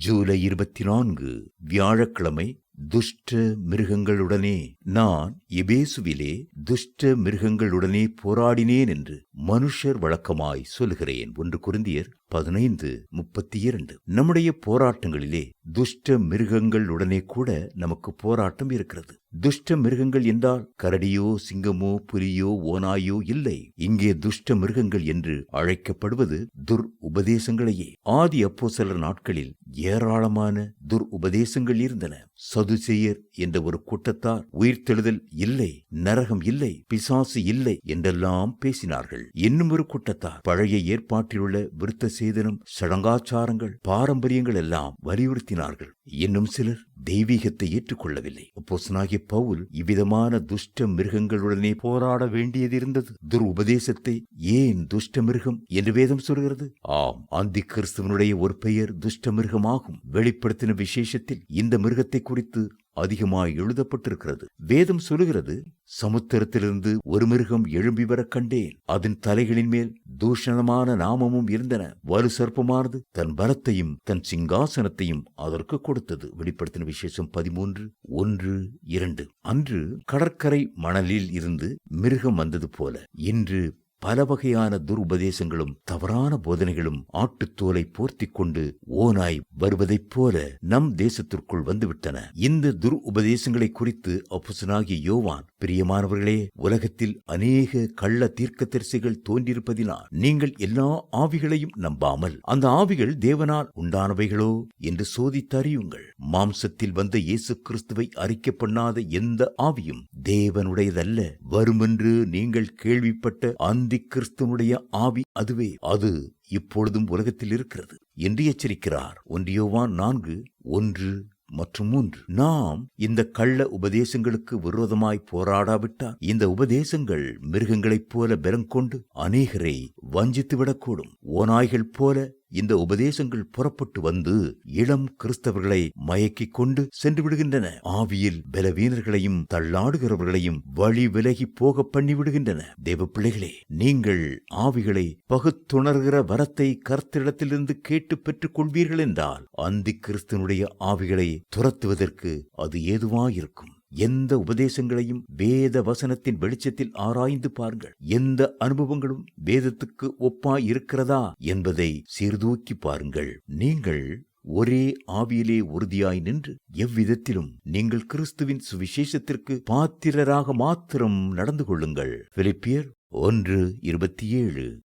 ஜூலை இருபத்தி நான்கு வியாழக்கிழமை துஷ்ட மிருகங்களுடனே நான் எபேசுவிலே துஷ்ட மிருகங்களுடனே போராடினேன் என்று மனுஷர் வழக்கமாய் சொல்கிறேன் ஒன்று குருந்தியர் பதினைந்து முப்பத்தி இரண்டு நம்முடைய போராட்டங்களிலே துஷ்ட மிருகங்களுடனே கூட நமக்கு போராட்டம் இருக்கிறது. துஷ்ட மிருகங்கள் என்றால் கரடியோ சிங்கமோ புலியோ ஓனாயோ இல்லை. இங்கே துஷ்ட மிருகங்கள் என்று அழைக்கப்படுவது துர் உபதேசங்களையே. ஆதி அப்போ சில நாட்களில் ஏராளமான துர் உபதேசங்கள் இருந்தன. சதுசெயர் என்ற ஒரு கூட்டத்தார் உயிர்த்தெழுதல் இல்லை நரகம் இல்லை பிசாசு இல்லை என்றெல்லாம் பேசினார்கள். இன்னும் ஒரு கூட்டத்தார் பழைய ஏற்பாட்டிலுள்ள விருத்த சேதனம் சடங்காச்சாரங்கள் பாரம்பரியங்கள் எல்லாம் வலியுறுத்தினார்கள். இன்னும் சிலர் தெய்வீகத்தை ஏற்றுக்கொள்ளவில்லை. அப்போசனாகிய பவுல் இவ்விதமான துஷ்ட மிருகங்களுடனே போராட வேண்டியதிருந்தது. துர் உபதேசத்தை ஏன் துஷ்ட மிருகம் என்று வேதம் சொல்கிறது? ஆம் ஆந்தி கிறிஸ்துவனுடைய ஒரு பெயர் துஷ்ட மிருகமாகும். வெளிப்படுத்தின விசேஷத்தில் இந்த மிருகத்தை குறித்து அதிகமாய் எழுதப்பட்டிருக்கிறது. வேதம் சொல்லுகிறது சமுத்திரத்திலிருந்து ஒரு மிருகம் எழும்பி வர கண்டேன். அதன் தலைகளின் மேல் தூஷணமான நாமமும் இருந்தன. வலு சர்ப்பமானது தன் பலத்தையும் தன் சிங்காசனத்தையும் அதற்கு கொடுத்தது. வெளிப்படுத்தின விசேஷம் பதிமூன்று ஒன்று இரண்டு. அன்று கடற்கரை மணலில் இருந்து மிருகம் வந்தது போல. இன்று பல வகையான துருபதேசங்களும் தவறான போதனைகளும் ஆட்டுத்தோலை போர்த்திக் கொண்டு ஓனாய் வருவதைப் போல நம் தேசத்திற்குள் வந்துவிட்டன. இந்த துர் உபதேசங்களை குறித்து அப்புசனாகிய யோவான் பிரியமானவர்களே உலகத்தில் அநேக கள்ள தீர்க்கதரிசிகள் தோன்றியிருப்பதினால் நீங்கள் எல்லா ஆவிகளையும் நம்பாமல் அந்த ஆவிகள் தேவனால் உண்டானவைகளோ? என்று சோதித்தறியுங்கள் மாம்சத்தில் வந்த இயேசு கிறிஸ்துவை அறிக்கை பண்ணாத எந்த ஆவியும் தேவனுடையதல்ல. வருமென்று நீங்கள் கேள்விப்பட்ட அந்த கிறிஸ்துவனுடைய ஆவி அதுவே. அது இப்பொழுதும் உலகத்தில் இருக்கிறது என்று எச்சரிக்கிறார். ஒன்றியோவான் நான்கு ஒன்று மற்றும் மூன்று. நாம் இந்த கள்ள உபதேசங்களுக்கு விரோதமாய் போராடாவிட்டால் இந்த உபதேசங்கள் மிருகங்களைப் போல பலங்கொண்டு அநேகரை வஞ்சித்து விடக்கூடும் ஓநாய்கள் போல இந்த உபதேசங்கள் புறப்பட்டு வந்து இளம் கிறிஸ்தவர்களை மயக்கிக் கொண்டு சென்று விடுகின்றன. ஆவியில் பலவீனர்களையும் தள்ளாடுகிறவர்களையும் வழி விலகி போக பண்ணிவிடுகின்றன தேவ பிள்ளைகளே நீங்கள் ஆவிகளை பகுத்துணர்கிற வரத்தை கர்த்திடத்திலிருந்து கேட்டு பெற்றுக் கொள்வீர்கள் என்றால் அந்தி கிறிஸ்தனுடைய ஆவிகளை துரத்துவதற்கு அது ஏதுவாயிருக்கும். எந்த உபதேசங்களையும் வேத வசனத்தின் வெளிச்சத்தில் ஆராய்ந்து பாருங்கள். எந்த அனுபவங்களும் வேதத்துக்கு ஒப்பாய் இருக்கிறதா என்பதை சீர்தூக்கி பாருங்கள். நீங்கள் ஒரே ஆவியிலே உறுதியாய் நின்று எவ்விதத்திலும் நீங்கள் கிறிஸ்துவின் சுவிசேஷத்திற்கு பாத்திரராக மாத்திரம் நடந்து கொள்ளுங்கள். பிலிப்பியர் ஒன்று இருபத்தி ஏழு.